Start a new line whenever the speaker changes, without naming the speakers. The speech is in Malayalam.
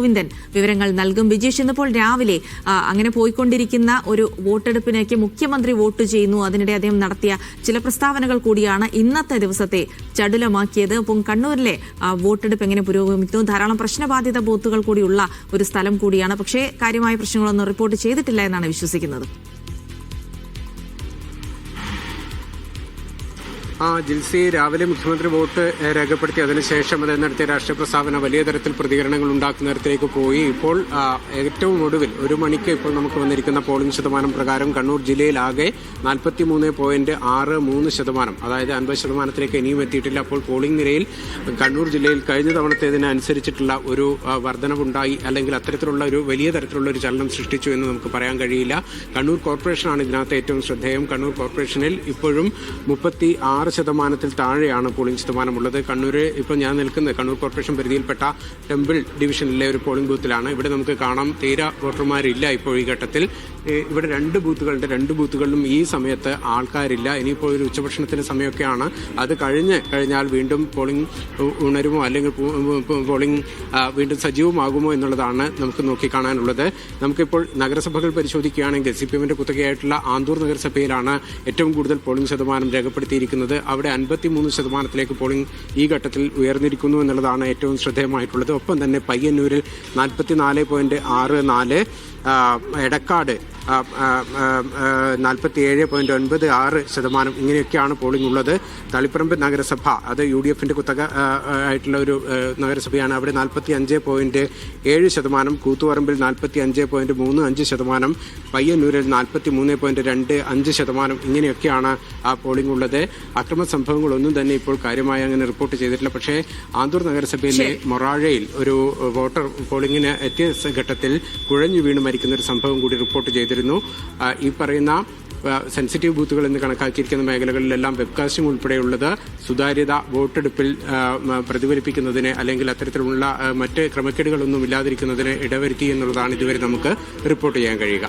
ഗോവിന്ദൻ വിവരങ്ങൾ നൽകും. ബിജീഷ് ഇന്നിപ്പോൾ രാവിലെ അങ്ങനെ പോയിക്കൊണ്ടിരിക്കുന്ന ഒരു വോട്ടെടുപ്പിനേക്ക് മുഖ്യമന്ത്രി വോട്ട് ചെയ്യുന്നു. അതിനിടെ അദ്ദേഹം നടത്തിയ ചില പ്രസ്താവനകൾ കൂടിയാണ് ഇന്നത്തെ ദിവസത്തെ ചടുലമാക്കിയത്. അപ്പം കണ്ണൂരിലെ വോട്ടെടുപ്പ് എങ്ങനെ പുരോഗമിക്കുന്നു? ധാരാളം പ്രശ്നബാധിത ബൂത്തുകൾ കൂടിയുള്ള ഒരു സ്ഥലം കൂടിയാണ്. പക്ഷേ കാര്യമായ പ്രശ്നങ്ങളൊന്നും റിപ്പോർട്ട് ചെയ്തിട്ടില്ല എന്നാണ് വിശ്വസിക്കുന്നത്.
ആ ജിൽസി രാവിലെ മുഖ്യമന്ത്രി വോട്ട് രേഖപ്പെടുത്തി. അതിനുശേഷം അത് നടത്തിയ രാഷ്ട്രീയ പ്രസ്താവന വലിയ തരത്തിൽ പ്രതികരണങ്ങൾ ഉണ്ടാക്കുന്ന തരത്തിലേക്ക് പോയി. ഇപ്പോൾ ഏറ്റവും ഒടുവിൽ ഒരു മണിക്ക് ഇപ്പോൾ നമുക്ക് വന്നിരിക്കുന്ന പോളിംഗ് ശതമാനം പ്രകാരം കണ്ണൂർ ജില്ലയിലാകെ നാൽപ്പത്തി മൂന്ന് പോയിന്റ് ആറ് മൂന്ന് ശതമാനം അതായത് അൻപത് ശതമാനത്തിലേക്ക് ഇനിയും എത്തിയിട്ടില്ല. അപ്പോൾ പോളിംഗ് നിരയിൽ കണ്ണൂർ ജില്ലയിൽ കഴിഞ്ഞ തവണത്തേതിനനുസരിച്ചിട്ടുള്ള ഒരു വർധനവുണ്ടായി. അല്ലെങ്കിൽ അത്തരത്തിലുള്ള ഒരു വലിയ തരത്തിലുള്ള ഒരു ചലനം സൃഷ്ടിച്ചു എന്ന് നമുക്ക് പറയാൻ കഴിയില്ല. കണ്ണൂർ കോർപ്പറേഷനാണ് ഇതിനകത്ത് ഏറ്റവും ശ്രദ്ധേയം. കണ്ണൂർ കോർപ്പറേഷനിൽ ഇപ്പോഴും മുപ്പത്തി ആറ് ശതമാനത്തിൽ താഴെയാണ് പോളിംഗ് ശതമാനമുള്ളത്. കണ്ണൂര് ഇപ്പോൾ ഞാൻ നിൽക്കുന്നത് കണ്ണൂർ കോർപ്പറേഷൻ പരിധിയിൽപ്പെട്ട ടെമ്പിൾ ഡിവിഷനിലെ ഒരു പോളിംഗ് ബൂത്തിലാണ്. ഇവിടെ നമുക്ക് കാണാം തീര വോട്ടർമാരില്ല ഇപ്പോൾ ഈ ഘട്ടത്തിൽ. ഇവിടെ രണ്ട് ബൂത്തുകളുണ്ട്. രണ്ട് ബൂത്തുകളിലും ഈ സമയത്ത് ആൾക്കാരില്ല. ഇനിയിപ്പോൾ ഒരു ഉച്ചഭക്ഷണത്തിന്റെ സമയമൊക്കെയാണ്. അത് കഴിഞ്ഞ് കഴിഞ്ഞാൽ വീണ്ടും പോളിംഗ് ഉണരുമോ അല്ലെങ്കിൽ പോളിംഗ് വീണ്ടും സജീവമാകുമോ എന്നുള്ളതാണ് നമുക്ക് നോക്കിക്കാണാനുള്ളത് നമുക്കിപ്പോൾ നഗരസഭകൾ പരിശോധിക്കുകയാണെങ്കിൽ സി പി എമ്മിന്റെ കുത്തകയായിട്ടുള്ള ആന്തൂർ നഗരസഭയിലാണ് ഏറ്റവും കൂടുതൽ പോളിംഗ് ശതമാനം രേഖപ്പെടുത്തിയിരിക്കുന്നത്. അവിടെ അൻപത്തിമൂന്ന് ശതമാനത്തിലേക്ക് പോളിംഗ് ഈ ഘട്ടത്തിൽ ഉയർന്നിരിക്കുന്നു എന്നുള്ളതാണ് ഏറ്റവും ശ്രദ്ധേയമായിട്ടുള്ളത്. ഒപ്പം തന്നെ പയ്യന്നൂരിൽ നാൽപ്പത്തിനാല് പോയിന്റ് ആറ് നാല് ആ, നാൽപ്പത്തി ഏഴ് പോയിന്റ് ഒൻപത് ആറ് ശതമാനം ഇങ്ങനെയൊക്കെയാണ് പോളിംഗ് ഉള്ളത്. തളിപ്പറമ്പ് നഗരസഭ അത് യു ഡി എഫിന്റെ കുത്തക ആയിട്ടുള്ള ഒരു നഗരസഭയാണ്. അവിടെ നാൽപ്പത്തി അഞ്ച് പോയിന്റ് ഏഴ് ശതമാനം കൂത്തുപറമ്പിൽ നാൽപ്പത്തി അഞ്ച് പോയിന്റ് മൂന്ന് അഞ്ച് ശതമാനം പയ്യന്നൂരിൽ നാൽപ്പത്തി മൂന്ന് പോയിന്റ് രണ്ട് അഞ്ച് ശതമാനം ഇങ്ങനെയൊക്കെയാണ് ആ പോളിംഗ് ഉള്ളത്. അക്രമ സംഭവങ്ങളൊന്നും തന്നെ ഇപ്പോൾ കാര്യമായി അങ്ങനെ റിപ്പോർട്ട് ചെയ്തിട്ടില്ല. പക്ഷേ ആന്തൂർ നഗരസഭയിലെ മൊറാഴയിൽ ഒരു വോട്ടർ പോളിംഗിന് എത്തിയ ഘട്ടത്തിൽ കുഴഞ്ഞു വീണ് മരിക്കുന്ന ഒരു സംഭവം കൂടി റിപ്പോർട്ട് ചെയ്തിരുന്നു. ഈ പറയുന്ന സെൻസിറ്റീവ് ബൂത്തുകൾ എന്ന് കണക്കാക്കിയിരിക്കുന്ന മേഖലകളിലെല്ലാം വെബ്കാസ്റ്റിംഗ് ഉൾപ്പെടെയുള്ളത് സുതാര്യത വോട്ടെടുപ്പിൽ പ്രതിഫലിപ്പിക്കുന്നതിന് അല്ലെങ്കിൽ അത്തരത്തിലുള്ള മറ്റ് ക്രമക്കേടുകളൊന്നും ഇല്ലാതിരിക്കുന്നതിന് ഇടവരുത്തി എന്നുള്ളതാണ് ഇതുവരെ നമുക്ക് റിപ്പോർട്ട് ചെയ്യാൻ കഴിയുക.